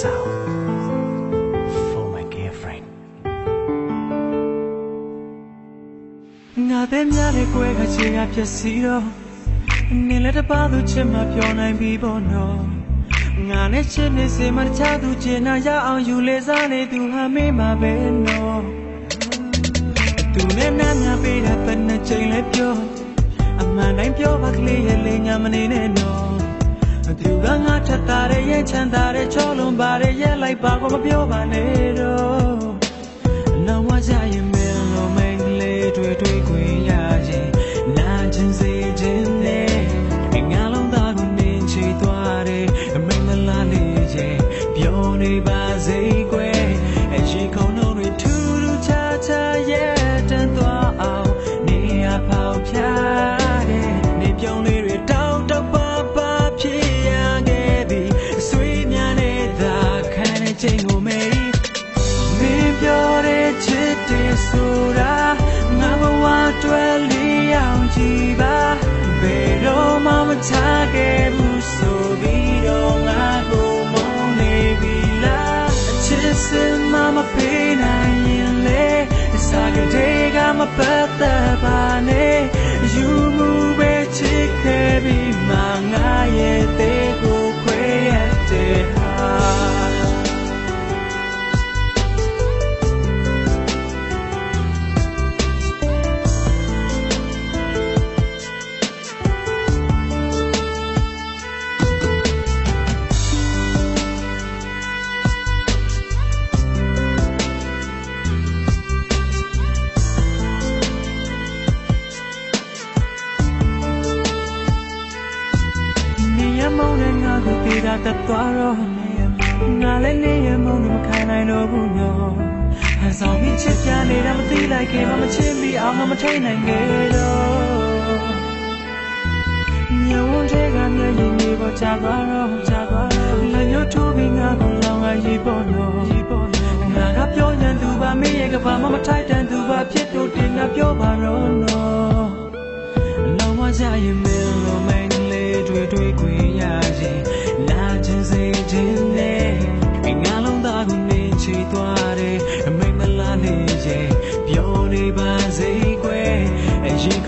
sound for my girlfriend ငါတဲ့များတဲ့ကွဲခချင်းကဖြစ်စီတော့နေလက်တပါသူချစ်မှပြောနိုင်ပြီပေါ့နော်ငါနဲ့ချစ်နေစေမချသူချင်နာရအောင်ယူလေစားနေသူဟာမေးမှာပဲနော်သူနဲ့နာညာပေးတာပဲနှစ်ချိန်လဲပြောအမှန်တိုင်းပြောပါကလေးရဲ့လေညာမနေနဲ့နော် သူကငါထက်တာတဲ့ရဲ့ချမ်းသာတဲ့ချောလုံးပါတဲ့ရဲ့လိုက်ပါကိုမပြောပါနဲ့တော့နောက်ဝကြရင် တွေ့လျအောင်ကြည်ပါဘယ်တော့မှမချခဲ့ဘူးဆိုပြီးတော့ငါကိုမုန်းနေပြီလားအချစ်စင်မမပေးနိုင်ရင်လေစားကြတဲ့ကမပတ်သက်ပါ မောင်းနဲ့ငါကိုပြေးတာတက်သွားတော့နေရငါလည်းနေရမောင်းနဲ့မခံနိုင်တော့ဘူးနော်ဟန်ဆောင်ပြီးချစ်ပြနေတာမသိလိုက်ခင်မမချစ်မိအောင်ငါမထိန်နိုင်ခဲ့တော့ညဝန်းတွေကမျက်ရည်တွေပေါ်ချသွားတော့ချသွားတော့လက်ညှိုးထိုးပြီးငါကိုလောင်ကရေးပေါ်တော့ရေးပေါ်တော့ငါကပြောရင်သူပါမေးရဲ့ကဘာမှမထိုက်တန်သူပါဖြစ်တော့တင်ငါပြောပါတော့နော်လောင်မကြရင်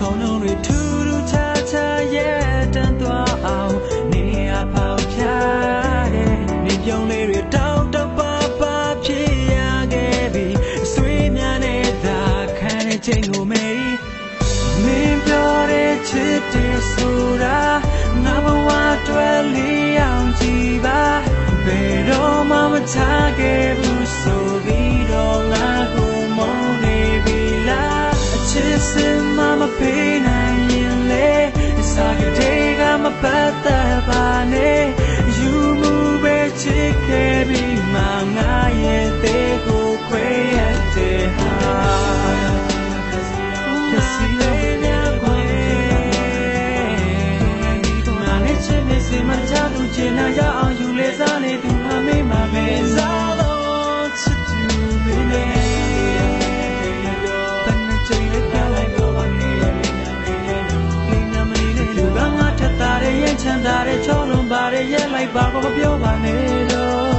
ခေါင်းလုံးတွေထူးထူးခြားခြားရဲ့တန်သွားအောင်နေရဖောက်ဖြားတယ်နေပြုံးလေးတွေတောက်တောက်ပါပါဖြစ်ရခဲ့ပြီဆွေးများနေတာခံတဲ့ချိန်ကိုမေးမင်းပြောတဲ့ချစ်တယ်ဆိုတာငါဘဝတွေ့လျအောင်ကြည်ပါဘယ်တော့မှမချ ချမ်းသာတဲ့ချောလုံးပါတဲ့ရဲ့လိုက်ပါကိုမပြောပါနဲ့တော့ baby